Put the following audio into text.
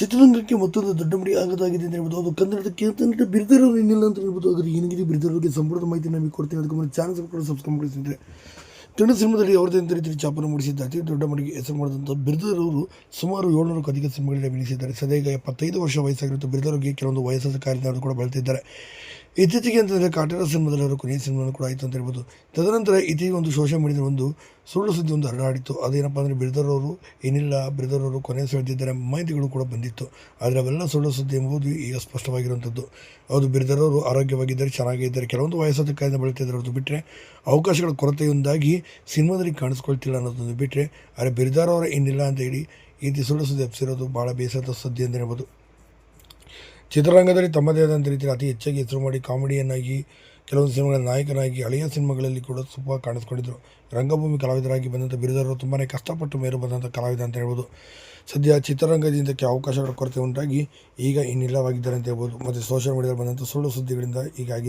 ಚಿತ್ರರಂಗಕ್ಕೆ ಮತ್ತೊಂದು ದೊಡ್ಡ ಮಡಿ ಆಗದಾಗಿದೆ ಅಂತ ಹೇಳ್ಬೋದು. ಅದು ಕನ್ನಡಕ್ಕೆ ಕೇಳ್ತಾನೆ ಬಿರ್ದಿರೋ ಇನ್ನಿಲ್ಲ ಅಂತ ಹೇಳ್ಬೋದು. ಆದರೆ ಏನಿದೆ ಬಿರಿದಿರೋ ಬಗ್ಗೆ ಸಂಪೂರ್ಣ ಮಾಹಿತಿ ನಮಗೆ ಕೊಡ್ತೀನಿ. ಅದಕ್ಕೆ ಮುಂದೆ ಚಾನಲ್ ಕೂಡ ಸಬ್ಸ್ಕ್ರೈಬ್ ಮಾಡಿಸಿದ್ರೆ ಕನ್ನಡ ಸಿನಿಮಾದಲ್ಲಿ ಯಾವುದೇ ಅಂತ ರೀತಿಯಲ್ಲಿ ಚಾಪನ ಮೂಡಿಸಿದ್ದ ಅತಿ ದೊಡ್ಡ ಮಡಿಗೆ ಹೆಸರು ಮಾಡಿದಂಥ ಬಿರ್ದರವರು ಸುಮಾರು ಏಳ್ನೂರಕ್ಕೂ ಅಧಿಕ ಸಿನಿಮಾಗಳಲ್ಲಿ ಅಭಿನಯಿಸಿದ್ದಾರೆ. ಸದ್ಯ ಎಪ್ಪತ್ತೈದು ವರ್ಷ ವಯಸ್ಸಾಗಿರುತ್ತೆ ಬಿರ್ದರಿಗೆ ಕೆಲವೊಂದು ವಯಸ್ಸಾದ ಕಾರ್ಯಗಳನ್ನು ಕೂಡ ಬಳಲ್ತಿದ್ದಾರೆ. ಇತ್ತೀಚೆಗೆ ಅಂತಂದರೆ ಕಾಟೇರ ಸಿನಿಮಾದಲ್ಲಿ ಕೊನೆಯ ಸಿನಿಮಾನು ಕೂಡ ಆಯಿತು ಅಂತ ಹೇಳ್ಬೋದು. ತದನಂತರ ಇತ್ತೀಚೆಗೆ ಒಂದು ಸೋಷಿಯಲ್ ಮೀಡಿಯಾದ ಒಂದು ಸುಳ್ಳು ಸುದ್ದಿ ಒಂದು ಹರಡಾಡಿತ್ತು. ಅದೇನಪ್ಪ ಅಂದರೆ ಬಿರ್ದರವರು ಏನಿಲ್ಲ ಬಿರ್ದರವರು ಕೊನೆ ಸೆಳೆದಿದ್ದಾರೆ ಮಾಹಿತಿಗಳು ಕೂಡ ಬಂದಿತ್ತು. ಆದರೆ ಅವೆಲ್ಲ ಸುಳ್ಳು ಸುದ್ದಿ ಎಂಬುದು ಈಗ ಸ್ಪಷ್ಟವಾಗಿರುವಂಥದ್ದು. ಅದು ಬಿರದರವರು ಆರೋಗ್ಯವಾಗಿದ್ದಾರೆ ಚೆನ್ನಾಗಿದ್ದಾರೆ ಕೆಲವೊಂದು ವಯಸ್ಸಾದ ಕಾರಣ ಬಳಲ್ತಿದ್ದಾರೆ ಅದು ಬಿಟ್ಟರೆ ಅವಕಾಶಗಳ ಕೊರತೆಯಿಂದಾಗಿ ಸಿನಿಮಾದಲ್ಲಿ ಕಾಣಿಸ್ಕೊಳ್ತಿಲ್ಲ ಅನ್ನೋದೊಂದು ಬಿಟ್ಟರೆ ಆದರೆ ಬಿರ್ದಾರವರ ಏನಿಲ್ಲ ಅಂತ ಹೇಳಿ ಈ ಸುಳ್ಳು ಸುದ್ದಿ ಎಪ್ಸಿರೋದು ಭಾಳ ಬೇಸರದ ಸುದ್ದಿ ಅಂತ ಹೇಳ್ಬೋದು. ಚಿತ್ರರಂಗದಲ್ಲಿ ತಮ್ಮದೇ ಆದಂಥ ರೀತಿಯಲ್ಲಿ ಅತಿ ಹೆಚ್ಚಾಗಿ ಹೆಸರು ಮಾಡಿ ಕಾಮಿಡಿಯನ್ನಾಗಿ, ಕೆಲವೊಂದು ಸಿನಿಮಾಗಳ ನಾಯಕನಾಗಿ, ಹಳೆಯ ಸಿನಿಮಾಗಳಲ್ಲಿ ಕೂಡ ತುಂಬ ಕಾಣಿಸ್ಕೊಂಡಿದ್ದರು ರಂಗಭೂಮಿ ಕಲಾವಿದರಾಗಿ ಬಂದಂಥ ಬಿರುದರು ತುಂಬಾ ಕಷ್ಟಪಟ್ಟು ಮೇರು ಬಂದಂಥ ಕಲಾವಿದ ಅಂತ ಹೇಳ್ಬೋದು. ಸದ್ಯ ಚಿತ್ರರಂಗದಿಂದ ಅವಕಾಶಗಳ ಕೊರತೆ ಉಂಟಾಗಿ ಈಗ ಇನ್ನಿಲ್ಲವಾಗಿದ್ದಾರೆ ಅಂತ ಹೇಳ್ಬೋದು. ಮತ್ತು ಸೋಷಿಯಲ್ ಮೀಡಿಯಾದಲ್ಲಿ ಬಂದಂಥ ಸುಳ್ಳು ಸುದ್ದಿಗಳಿಂದ ಹೀಗಾಗಿದೆ.